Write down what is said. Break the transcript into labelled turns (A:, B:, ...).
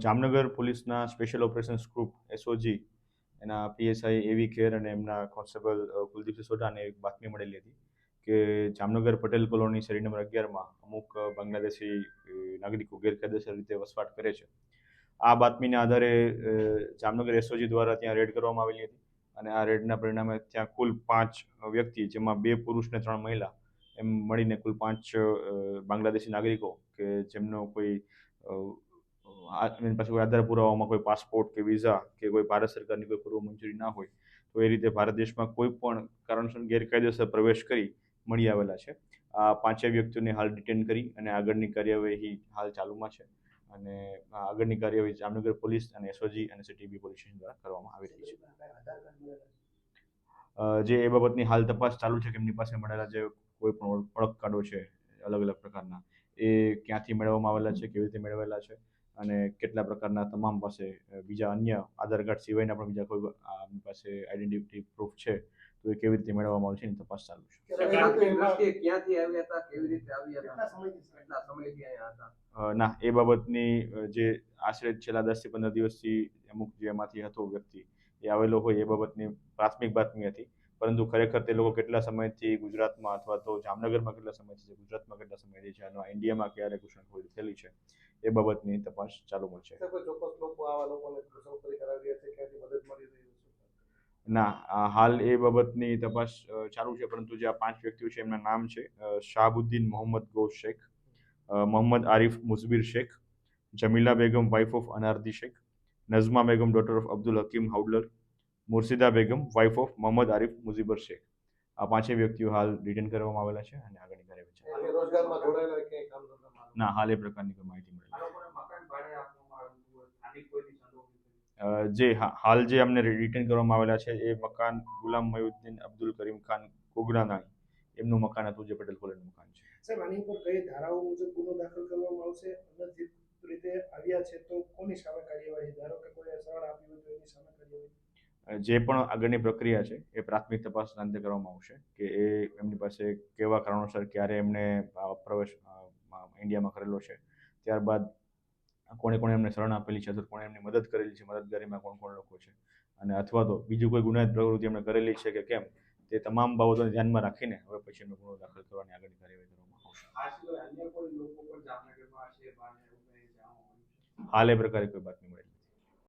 A: જામનગર પોલીસના special operations group SOG એના PSI A V Kher અને એમના કોન્સ્ટેબલ કુલદીપ સિસોડાને એક બાતમી મળેલી હતી કે જામનગર પટેલ કોલોની શેરી નંબર અગિયારમાં અમુક બાંગ્લાદેશી નાગરિકો ગેરકાયદેસર રીતે વસવાટ કરે છે. આ બાતમીના આધારે જામનગર એસઓજી દ્વારા ત્યાં રેડ કરવામાં આવેલી હતી અને આ રેડના પરિણામે ત્યાં કુલ પાંચ વ્યક્તિ, જેમાં બે પુરુષ ને ત્રણ મહિલા, એમ મળીને કુલ પાંચ બાંગ્લાદેશી નાગરિકો કે જેમનો કોઈ એની પાસે કોઈ આધાર પુરાવામાં કોઈ પાસપોર્ટ કે વિઝા કે કોઈ ભારત સરકારની કોઈ પૂર્વ મંજૂરી ના હોય, તો એ રીતે ભારત દેશમાં કોઈ પણ કારણસર ગેરકાયદેસર પ્રવેશ કરી મળી આવેલા છે. આ પાંચેય વ્યક્તિઓને હાલ ડિટેન કરી અને આગળની કાર્યવાહી હાલ ચાલુમાં છે. અને આગળની કાર્યવાહી જામનગર પોલીસ અને એસઓજી અને સીટીબી પોલીસ સ્ટેશન દ્વારા કરવામાં આવી રહી છે. જે એ બાબતની હાલ તપાસ ચાલુ છે કે એમની પાસે મળેલા જે કોઈ પણ ઓળ- ઓળખ કાર્ડો છે અલગ અલગ પ્રકારના, એ ક્યાંથી મેળવવામાં આવેલા છે, કેવી રીતે મેળવેલા છે? અને કેટલા પ્રકારના તમામ પાસે બીજા અન્ય આધાર કાર્ડ સિવાયના પણ બીજા કોઈ આપની પાસે આઈડેન્ટિટી પ્રૂફ છે તો એ કેવી રીતે મેળવવામાં આવે છે એની તપાસ ચાલુ છે.
B: ક્યાંથી આવ્યા હતા કેવી રીતે આવ્યા હતા? સમયથી અહીંયા હતા?
A: ના એ બાબતની જે આશરે છેલ્લા દસથી પંદર દિવસથી અમુક જે એમાંથી હતો વ્યક્તિ એ આવેલો હોય એ બાબતની પ્રાથમિક બાતમી હતી. પરંતુ ખરેખર તે લોકો કેટલા સમયથી ગુજરાતમાં અથવા તો જામનગરમાં કેટલા સમયથી છે ગુજરાતમાં કેટલા સમયથી છે અને ઇન્ડિયામાં ક્યારે ઘૂસણખોરી થયેલી છે એ બાબતની તપાસ ચાલુમાં છે
C: ચોક્કસ લોકો આવા લોકોને ઘૂસણખોરી કરાવી હશે ક્યાંથી મદદ મળી રહી
A: ના હાલ એ બાબતની તપાસ ચાલુ છે પરંતુ જે આ પાંચ વ્યક્તિઓ છે એમના નામ છે Shahbuddin Mohammad Gaus Sheikh Mohammad Arif Mujbir Sheikh Jamila Begum wife of Anardi Sheikh Nazma Begum daughter of Abdul Hakim Howlader Murshida Begum wife of Mohammad Arif Mujibar Sheikh. આ પાંચે વ્યક્તિઓ હાલ ડિટેન કરવામાં આવેલા છે અને આગળની કાર્યવાહી છે. ના હાલ એ પ્રકારની માહિતી મળેલી
B: આ લોકોને મકાન ભાડે આપવામાં આવ્યું હોય સ્થાનિક કોઈની સંડોવણી
A: અ, જે હા- હાલ જે અમને રિટર્ન કરવામાં આવેલા છે એ મકાન ગુલામ મયુદ્દીન અબ્દુલ કરીમ ખાન કોગડાનાણી એમનું મકાન હતું જે પટેલ કોલેજનું મકાન છે.
D: સાહેબ આની ઉપર કઈ ધારાઓ મુજબ ગુનો દાખલ કરવામાં આવશે? અનધિકૃત રીતે આવ્યા છે તો કોની સામે કાર્યવાહી? ધારો કે કોઈ શરણ આપી હોય તો એની સામે કાર્યવાહી?
A: જે પણ આગળની પ્રક્રિયા છે એ પ્રાથમિક તપાસ અંતે કરવામાં આવશે કે એ એમની પાસે કેવા કારણોસર ક્યારે એમને પ્રવેશ ઇન્ડિયામાં કરેલો છે. ત્યારબાદ કોણે કોણે એમને શરણ આપેલી છે અથવા કોણે એમની મદદ કરેલી છે મદદગારીમાં કોણ કોણ લોકો છે? અને અથવા તો બીજું કોઈ ગુનાહિત પ્રવૃત્તિ એમણે કરેલી છે કે કેમ? તે તમામ બાબતોને ધ્યાનમાં રાખીને હવે પછી એમનો ગુનો દાખલ કરવાની આગળની કાર્યવાહી કરવામાં આવશે. હાલ એ પ્રકારે કોઈ બાતમી